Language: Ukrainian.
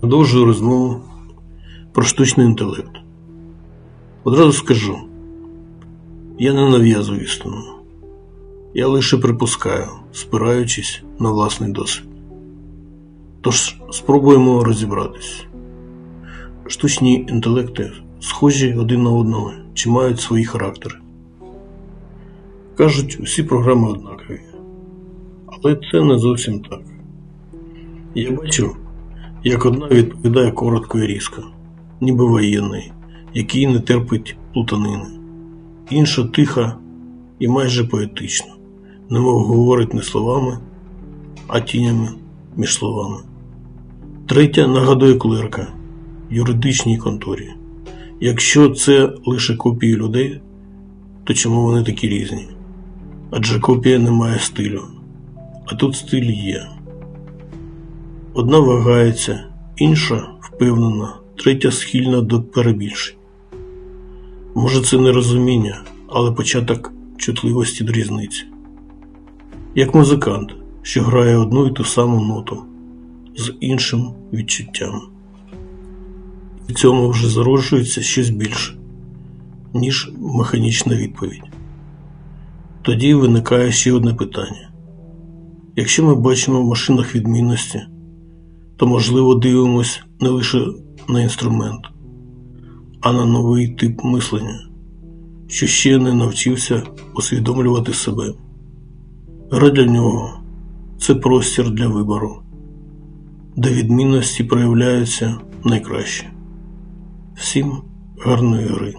Продовжую розмову про штучний інтелект. Одразу скажу, я не нав'язую істину. Я лише припускаю, спираючись на власний досвід. Тож спробуємо розібратись. Штучні інтелекти схожі один на одного чи мають свої характери. Кажуть, усі програми однакові. Але це не зовсім так. Я бачу, як одна відповідає коротко і різко, ніби воєнний, який не терпить плутанини, інша тиха і майже поетично, немов говорить не словами, а тінями між словами. Третя нагадує клерка в юридичній конторі. Якщо це лише копії людей, то чому вони такі різні? Адже копія не має стилю, а тут стиль є. Одна вагається, інша впевнена, третя схильна до перебільшень. Може, це не розуміння, але початок чутливості до різниці. Як музикант, що грає одну і ту саму ноту з іншим відчуттям. В цьому вже зароджується щось більше, ніж механічна відповідь. Тоді виникає ще одне питання. Якщо ми бачимо в машинах відмінності, то можливо дивимось не лише на інструмент, а на новий тип мислення, що ще не навчився усвідомлювати себе. Гра для нього це простір для вибору, де відмінності проявляються найкраще. Всім гарної гри!